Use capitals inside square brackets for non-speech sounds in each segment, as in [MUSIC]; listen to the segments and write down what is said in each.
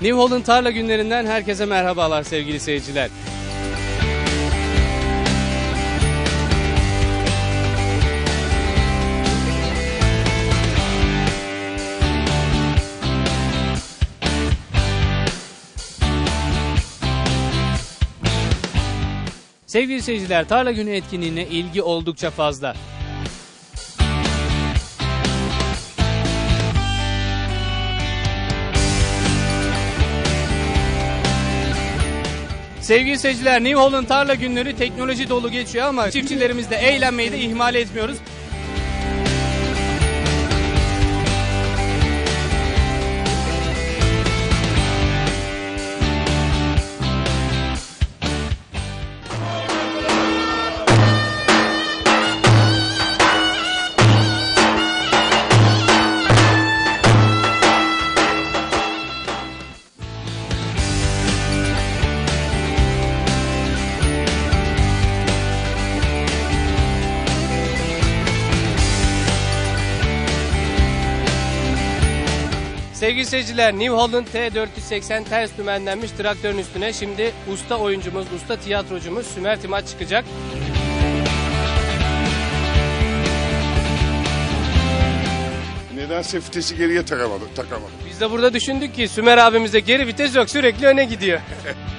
New Holland tarla günlerinden herkese merhabalar sevgili seyirciler. Sevgili seyirciler, Tarla Günü etkinliğine ilgi oldukça fazla. Sevgili seyirciler, New Holland Tarla Günleri teknoloji dolu geçiyor ama çiftçilerimiz de eğlenmeyi de ihmal etmiyoruz. Sevgili seyirciler, New Holland T480 ters dümenlenmiş traktörün üstüne şimdi usta oyuncumuz, usta tiyatrocumuz Sümer Timaç çıkacak. Nedense vitesi geriye takamadı, takamadı. Biz de burada düşündük ki Sümer abimizde geri vites yok sürekli öne gidiyor. [LAUGHS]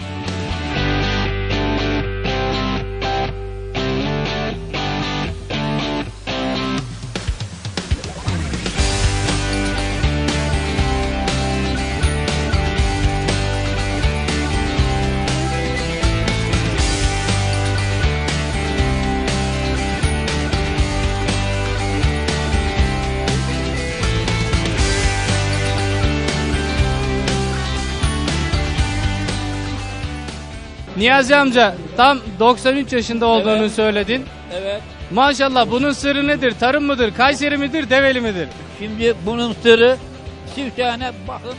Niyazi amca tam 93 yaşında olduğunu Evet. söyledin. Evet. Maşallah bunun sırrı nedir? Tarım mıdır? Kayseri midir? Develi midir? Şimdi bunun sırrı çift tane bakın